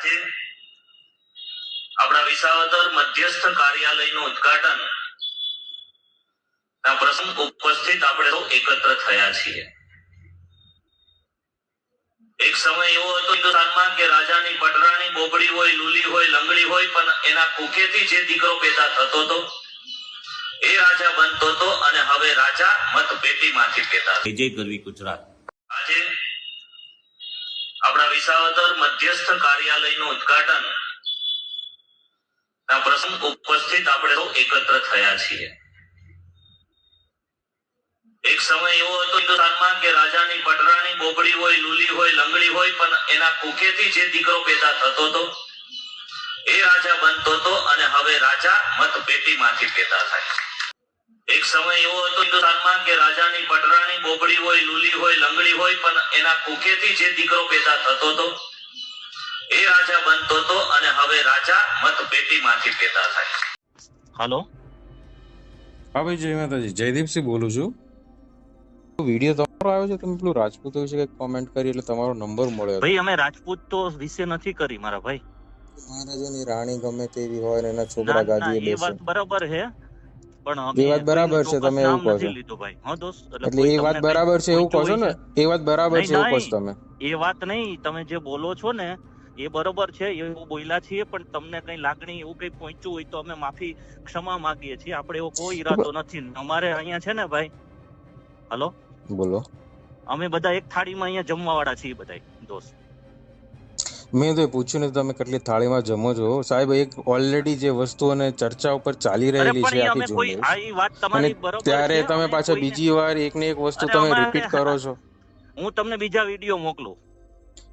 આજે આપણા વિસાવદર મધ્યસ્થ કાર્યાલયનું ઉદઘાટન ના પ્રસંગ ઉપસ્થિત આપણે એકત્ર થયા છીએ. એક સમય એવો હતો હિન્દુસ્તાનમાં કે રાજાની પટરાણી બોબડી હોય, લુલી હોય, લંગડી હોય, પણ એના કુકેથી જે દીકરો પેદા થતો હતો, એ રાજા બનતો હતો અને હવે રાજા મતપેટીમાંથી પેદા જય જય ગરવી ગુજરાત વિસાવદર મધ્યસ્થ કાર્યાલયનું ઉદઘાટન. ના પ્રસંગ ઉપસ્થિત આપણે એકત્ર થયા છીએ. એક સમય એવો હતો હિન્દુસ્તાનમાં કે રાજાની પટરાણી બોબડી હોય, લુલી હોય, લંગડી હોય, પણ એના કુખેથી જે દીકરો પેદા થતો હતો, એ રાજા બનતો હતો અને હવે રાજા મતપેટીમાંથી પેદા થાય એક સમય એવો હતો હિન્દુસ્તાનમાં કે રાજાની પટરાણી બોબડી હોય લુલી હોય લંગડી હોય પણ એના કુખેથી જે દીકરો પેદા થતો હતો એ રાજા બનતો હતો અને હવે રાજા મતપેટીમાંથી પેદા થાય. હાલો? હા ભાઈ જય માતાજી. જયદીપસિંહ બોલું છું. વીડિયો તમારો આવ્યો છે તમે પેલું રાજપૂત વિશે કંઈક કોમેન્ટ કરી એટલે તમારો નંબર મળ્યો ભાઈ અમે રાજપૂત તો વિશે નથી કરી મારા ભાઈ. મહારાજાની રાણી ગમે તેવી હોય ને એના છોકરા ગાદી એ વાત બરાબર છે. પણ એ વાત બરાબર છે, તમે એવું કહો છો. નથી ભાઈ. હા દોસ્ત એટલે એ વાત બરાબર છે એવું કહો છો ને? એ વાત બરાબર છે એવું કહો છો તમે? એ વાત નહીં. તમે જે બોલો છો ને એ બરોબર છે એવું બોલ્યા છીએ પણ તમને કઈ લાગણી એવું કઈ પહોંચ્યું હોય તો અમે માફી ક્ષમા માંગીએ છીએ. આપણે એવો કોઈ ઈરાદો નથી. અમારે અહીંયા છે ને ભાઈ. હલો? બોલો. અમે બધા એક થાળીમાં અહીંયા જમવા વાળા છીએ બધા દોસ્ત. મેં તો પૂછ્યું નથી તમે કેટલી થાળીમાં જમો છો? સાહેબ એક ઓલરેડી જે વસ્તુઓને ચર્ચા ઉપર ચાલી રહેલી છે આખી અને ત્યારે તમે પાછા બીજી વાર એક ને એક વસ્તુ તમે રિપીટ કરો છો. હું તમને બીજા વીડિયો મોકલું.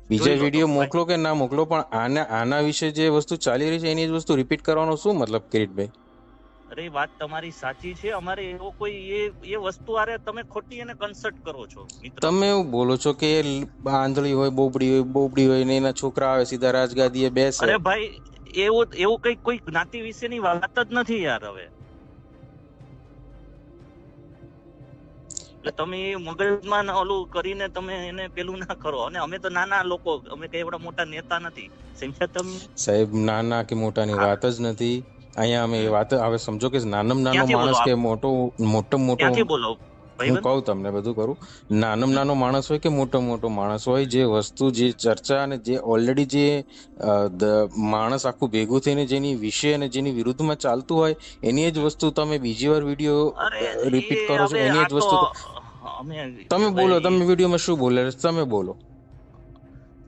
બીજા વીડિયો મોકલો કે ના મોકલો પણ આના આના વિશે જે વસ્તુ ચાલી રહી છે એની જ વસ્તુ રિપીટ કરવાનો શું મતલબ કિરીટભાઈ? અરે વાત તમારી સાચી છે. અમારે એવો કોઈ એ એ વસ્તુ આરે તમે ખોટી એને કન્સર્ટ કરો છો તમે એવું બોલો છો કે આંધળી હોય બોબડી હોય બોબડી હોય ને એના છોકરા આવે સીધા રાજગાદીએ બેસે? અરે ભાઈ એવું એવું કઈ કોઈ જ્ઞાતિ વિશેની વાત જ નથી યાર હવે. એટલે તમે મગજમાં ન ઓલું કરીને તમે એને પેલું ના કરો. અને અમે તો નાના લોકો અમે કઈ એવડા મોટા નેતા નથી. સમજ્યા તમે? સાહેબ નાના કે મોટાની વાત જ નથી. અહીંયા અમે એ વાત હવે સમજો કે નાનમ નાનો માણસ કે મોટો મોટો મોટો હું કહું તમને બધું કરું. નાનમ નાનો માણસ હોય કે મોટો મોટો માણસ હોય જે વસ્તુ જે ચર્ચા અને જે ઓલરેડી જે માણસ આખું ભેગું થઈને જેની વિશે અને જેની વિરુદ્ધમાં ચાલતું હોય એની જ વસ્તુ તમે બીજી વાર વીડિયો રિપીટ કરો છો એની જ વસ્તુ તમે બોલો તમે વિડીયોમાં શું બોલે? તમે બોલો.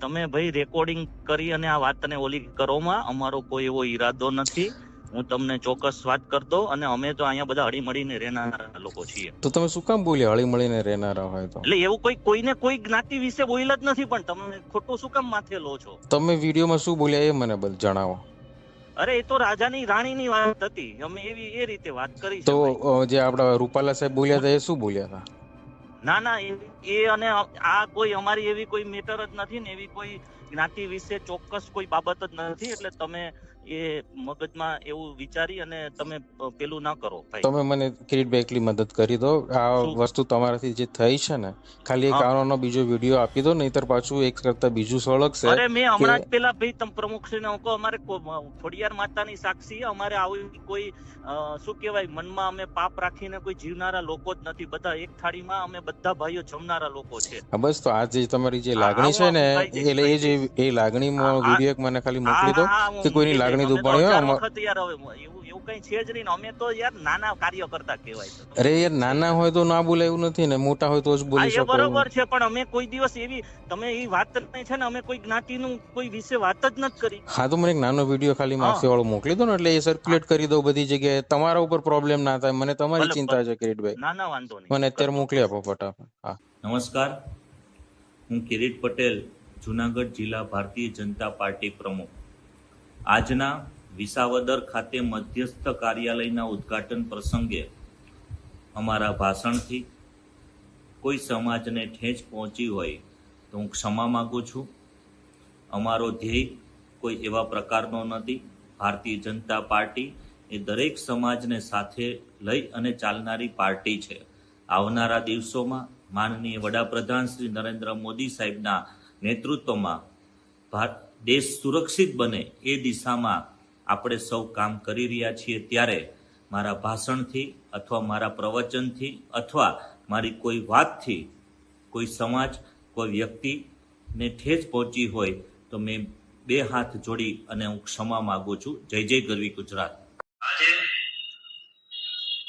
તમે ભાઈ રેકોર્ડિંગ કરી અને આ વાતને ઓલી કરોમાં અમારો કોઈ એવો ઈરાદો નથી. હું તમને ચોક્કસ વાત કરતો અને અમે તો અહીંયા બધા હળી મળીને રહેનારા લોકો છીએ. તો તમે શું કામ બોલ્યા? હળી મળીને રહેનારા હોય તો. એટલે એવું કોઈ કોઈને કોઈ જ્ઞાતિ વિશે બોલ્યા જ નથી પણ તમે ખોટું શું કામ માથે લો છો? તમે વિડીયોમાં શું બોલ્યા એ મને જણાવો. અરે એ તો રાજાની રાણીની વાત હતી. અમે એવી એ રીતે વાત કરી તો જે આપડા રૂપાલા સાહેબ બોલ્યા હતા એ શું બોલ્યા હતા? ના ના એ- એ અને આ કોઈ અમારી એવી કોઈ મેટર જ નથી ને એવી કોઈ જ્ઞાતિ વિશે ચોક્કસ કોઈ બાબત જ નથી એટલે તમે એ મગજમાં એવું વિચારી અને તમે પેલું ના કરો ભાઈ. તમે મને કિરીટભાઈ એકલી મદદ કરી દો. આ વસ્તુ તમારાથી જે થઈ છે ને ખાલી એક આનો બીજો વીડિયો આપી દો નહીતર પાછું એક કરતા બીજું સળગશે અરે મેં હમણાં જ પેલા ભાઈ તમ પ્રમુખશ્રીને હું કહું અમારે ખોડિયાર માતાની સાક્ષી અમારે આવી કોઈ શું કહેવાય મનમાં અમે પાપ રાખીને કોઈ જીવનારા લોકો જ નથી. બધા એક થાળીમાં અમે બધા ભાઈઓ જમનારા લોકો છે બસ તો આ જે તમારી જે લાગણી છે ને એટલે એ જે એ લાગણીમાં વીડિયો મને ખાલી મોકલી દો કે કોઈની લાગણી. દુભાણી હોય યાર હવે એવું એવું કઈ છે જ નહીં ને અમે તો યાર નાના કાર્ય કરતા કહેવાય અરે યાર નાના હોય તો ના બોલે એવું નથી ને મોટા હોય તો જ બોલી શકો. બરોબર છે પણ અમે કોઈ દિવસ એવી તમે એ વાત નહીં છે ને અમે કોઈ જ્ઞાતિનું કોઈ વિશે વાત જ નથી કરી. હા તો મને એક નાનો વીડિયો ખાલી. માફી વાળો મોકલી દો ને એટલે એ સર્ક્યુલેટ કરી દો બધી જગ્યાએ. તમારા ઉપર પ્રોબ્લેમ ના થાય મને તમારી ચિંતા છે કિરીટભાઈ. ના ના વાંધો નહીં. મને અત્યારે મોકલી આપો ફટાફટ. હા. નમસ્કાર. હું કિરીટ પટેલ જુનાગઢ જિલ્લા ભારતીય જનતા પાર્ટી પ્રમુખ. આજના વિસાવદર ખાતે મધ્યસ્થ કાર્યાલયના ઉદ્ઘાટન પ્રસંગે અમારા ભાષણથી કોઈ સમાજને ઠેંચ પહોંચી હોય તો હું ક્ષમા માગું છું. અમારો ધ્યેય કોઈ એવા પ્રકારનો નથી. ભારતીય જનતા પાર્ટી એ દરેક સમાજને સાથે લઈ અને ચાલનારી પાર્ટી છે. આવનારા દિવસોમાં માનનીય વડાપ્રધાન શ્રી નરેન્દ્ર મોદી સાહેબના નેતૃત્વમાં ભારત દેશ સુરક્ષિત બને એ દિશામાં આપણે સૌ કામ કરી રહ્યા છીએ ત્યારે મારા ભાષણથી અથવા મારા પ્રવચનથી અથવા મારી કોઈ વાતથી કોઈ સમાજ, કોઈ વ્યક્તિને ઠેસ પહોંચી હોય તો મેં બે હાથ જોડી અને હું ક્ષમા માગું છું. જય જય ગરવી ગુજરાત. આજે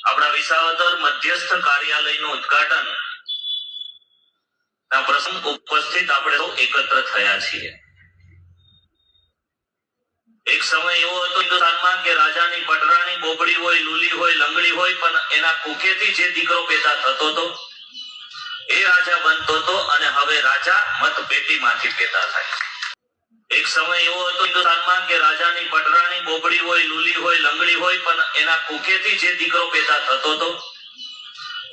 આપણા વિસાવદર મધ્યસ્થ કાર્યાલયનું ઉદ્ઘાટન ના પ્રસંગ ઉપસ્થિત આપણે એકત્ર થયા છીએ. એક સમય એવો હતો હિન્દુસ્તાનમાં કે રાજાની પટરાણી, બોબડી હોય, લુલી હોય, લંગડી હોય, પણ એના કુખેથી જે દીકરો પેદા થતો હતો, એ રાજા બનતો હતો અને હવે રાજા મતપેટીમાંથી પેદા થાય એક સમય એવો હતો હિન્દુસ્તાનમાં કે રાજાની પટરાણી, બોબડી હોય, લુલી હોય, લંગડી હોય, પણ એના કુખેથી જે દીકરો પેદા થતો હતો,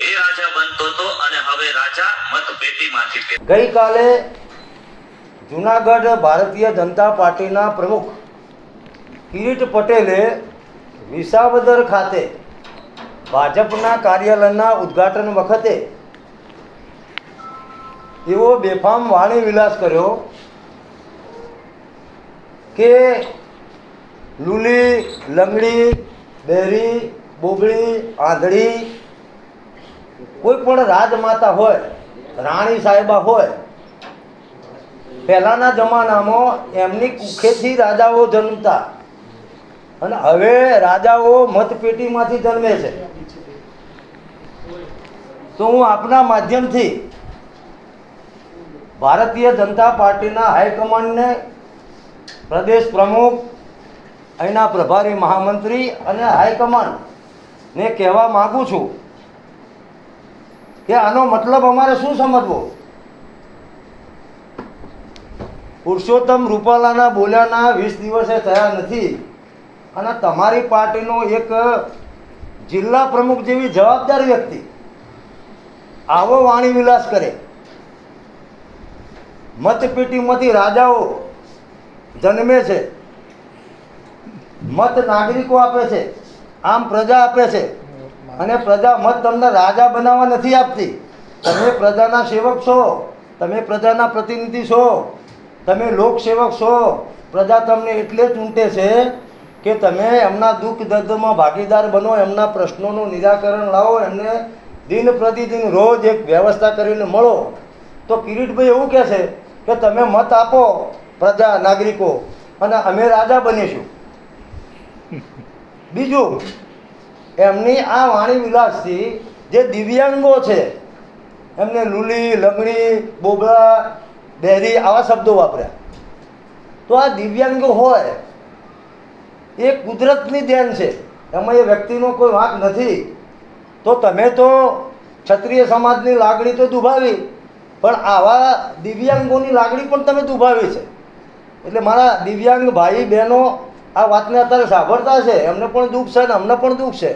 એ રાજા બનતો હતો અને હવે રાજા મતપેટીમાંથી ગઈકાલે જુનાગઢ ભારતીય જનતા પાર્ટીના પ્રમુખ કિરીટ પટેલે વિસાવદર ખાતે ભાજપના કાર્યાલયના ઉદ્ઘાટન વખતે એવો બેફામ વાણી વિલાસ કર્યો કે લુલી, લંગડી, બેરી બોબળી આંધળી કોઈ પણ રાજમાતા હોય, રાણી સાહેબા હોય, પહેલાંના જમાનામાં એમની કુખેથી રાજાઓ જન્મતા. અને હવે રાજાઓ મતપેટીમાંથી જન્મે છે. તો હું આપના માધ્યમથી ભારતીય જનતા પાર્ટીના હાઈકમાન્ડને પ્રદેશ પ્રમુખ, અહીંના પ્રભારી મહામંત્રી અને હાઈકમાન્ડને કહેવા માગું છું કે આનો મતલબ અમારે શું સમજવો? પુરુષોત્તમ રૂપાલાના બોલ્યાના વીસ દિવસે થયા નથી. અને તમારી પાર્ટીનો એક જિલ્લા પ્રમુખ જેવી જવાબદાર વ્યક્તિ આવો વાણી વિલાસ કરે. મતપેટીમાંથી રાજાઓ જન્મે છે. મત નાગરિકો આપે છે. આમ પ્રજા આપે છે. અને પ્રજા મત તમને રાજા બનાવવા નથી આપતી. તમે પ્રજાના સેવક છો. તમે પ્રજાના પ્રતિનિધિ છો. તમે લોકસેવક છો. પ્રજા તમને એટલે ચૂંટે છે કે તમે એમના દુઃખ દર્દમાં ભાગીદાર બનો, એમના પ્રશ્નોનું નિરાકરણ લાવો, એમને દિન પ્રતિદિન રોજ એક વ્યવસ્થા કરીને મળો. તો કિરીટભાઈ એવું કહે છે કે તમે મત આપો પ્રજા, નાગરિકો, અને અમે રાજા બનીશું. બીજું, એમની આ વાણી વિલાસથી જે દિવ્યાંગો છે, એમને લુલી, લંગડી બોબળા ડેરી આવા શબ્દો વાપર્યા. તો આ દિવ્યાંગો હોય એ કુદરતની દેન છે. એમાં એ વ્યક્તિનો કોઈ વાંક નથી. તો તમે તો ક્ષત્રિય સમાજની લાગણી તો દુભાવી, પણ આવા દિવ્યાંગોની લાગણી પણ તમે દુભાવી છે. એટલે મારા દિવ્યાંગ ભાઈ બહેનો આ વાતને અત્યારે સાંભળતા છે. એમને પણ દુઃખ છે ને અમને પણ દુઃખ છે.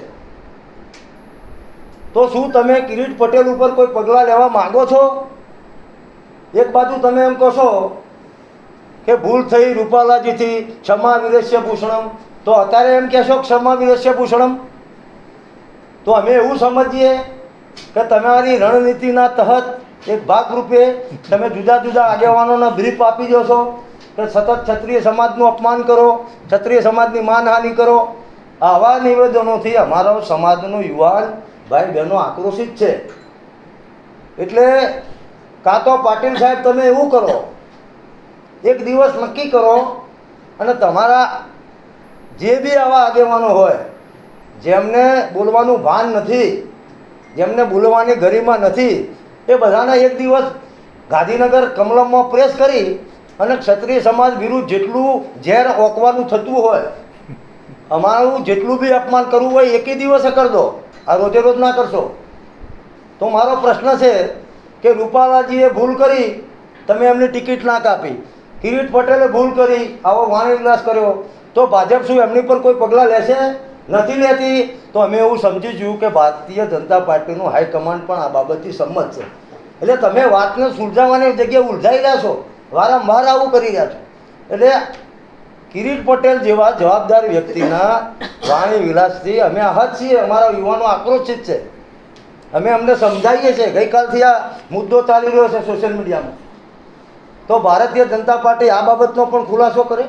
તો શું તમે કિરીટ પટેલ ઉપર કોઈ પગલાં લેવા માંગો છો? એક બાજુ તમે એમ કહો કે ભૂલ થઈ રૂપાલાજીથી ક્ષમા વિરેશ્ય ભૂષણમ. તો અત્યારે એમ કહેશો ક્ષમા વિરસ્ય ભૂષણમ? તો અમે એવું સમજીએ કે તમારી રણનીતિના તહત એક ભાગરૂપે તમે જુદા જુદા આગેવાનોને બ્રીફ આપી દો છો કે સતત ક્ષત્રિય સમાજનું અપમાન કરો, ક્ષત્રિય સમાજની માનહાનિ કરો. આવા નિવેદનોથી અમારો સમાજનો યુવાન ભાઈ બહેનો આક્રોશિત છે. એટલે કાં તો પાટીલ સાહેબ તમે એવું કરો, એક દિવસ નક્કી કરો અને તમારા જે બી આવા આગેવાનો હોય, જેમને બોલવાનું ભાન નથી, જેમને બોલવાની ગરિમા નથી, એ બધાને એક દિવસ ગાંધીનગર કમલમમાં પ્રેસ કરી અને ક્ષત્રિય સમાજ વિરુદ્ધ જેટલું ઝેર ઓકવાનું થતું હોય, અમારું જેટલું બી અપમાન કરવું હોય, એકે દિવસે કરી દો, આ રોજે રોજ ના કરશો. તો મારો પ્રશ્ન છે કે રૂપાલાજીએ ભૂલ કરી, તમે એમની ટિકિટ ના કાપી. કિરીટ પટેલે ભૂલ કરી, આવો વાણી વિલાસ કર્યો. તો ભાજપ શું એમની પર કોઈ પગલાં લેશે? નથી લેતી? તો અમે એવું સમજી જોયું કે ભારતીય જનતા પાર્ટીનું હાઈકમાન્ડ પણ આ બાબતથી સંમત છે. એટલે તમે વાતને સુલઝાવવાની જગ્યાએ ઉલઝાઈ રહ્યા છો. વારંવાર આવું કરી રહ્યા છો. એટલે કિરીટ પટેલ જેવા જવાબદાર વ્યક્તિના વાણી વિલાસથી અમે આહત છીએ. અમારા યુવાનો આક્રોશિત છે. અમે અમને સમજાવીએ છીએ. ગઈકાલથી આ મુદ્દો ચાલી રહ્યો છે સોશિયલ મીડિયામાં તો ભારતીય જનતા પાર્ટી આ બાબતનો પણ ખુલાસો કરે?